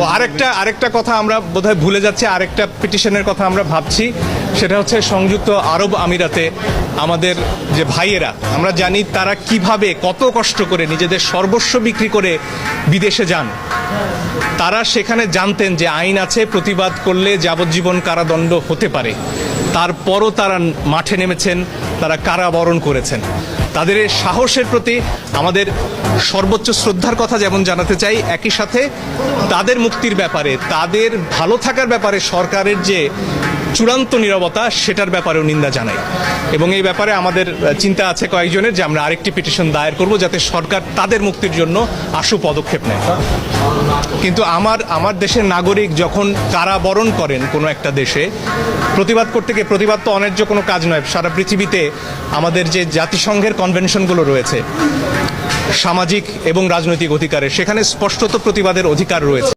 ও আরেকটা আরেকটা কথা আমরা বোধহয় ভুলে যাচ্ছি আরেকটা পিটিশনের কথা আমরা ভাবছি সেটা হচ্ছে সংযুক্ত আরব আমিরাতে আমাদের যে ভাইয়েরা আমরা জানি তারা কীভাবে কত কষ্ট করে নিজেদের সর্বস্ব বিক্রি করে বিদেশে যান। তারা সেখানে জানতেন যে আইন আছে প্রতিবাদ করলে যাবজ্জীবন কারাদণ্ড হতে পারে। তারপরও তারা মাঠে নেমেছেন তারা কারাবরণ করেছেন। তাদের সাহসের প্রতি আমাদের সর্বোচ্চ শ্রদ্ধার কথা যেমন জানাতে চাই, একই সাথে তাদের মুক্তির ব্যাপারে, তাদের ভালো থাকার ব্যাপারে সরকারের যে চূড়ান্ত নিরবতা সেটার ব্যাপারেও নিন্দা জানাই। এবং এই ব্যাপারে আমাদের চিন্তা আছে কয়েকজনের যে আমরা আরেকটি পিটিশন দায়ের করব যাতে সরকার তাদের মুক্তির জন্য আশু পদক্ষেপ নেয়। কিন্তু আমার আমার দেশের নাগরিক যখন কারাবরণ করেন কোনো একটা দেশে, প্রতিবাদ করতে গিয়ে প্রতিবাদ তো অন্যায্য কোনো কাজ নয়, সারা পৃথিবীতে আমাদের যে জাতিসংঘের কনভেনশনগুলো রয়েছে, সামাজিক এবং রাজনৈতিক অধিকারের, সেখানে স্পষ্টত প্রতিবাদের অধিকার রয়েছে।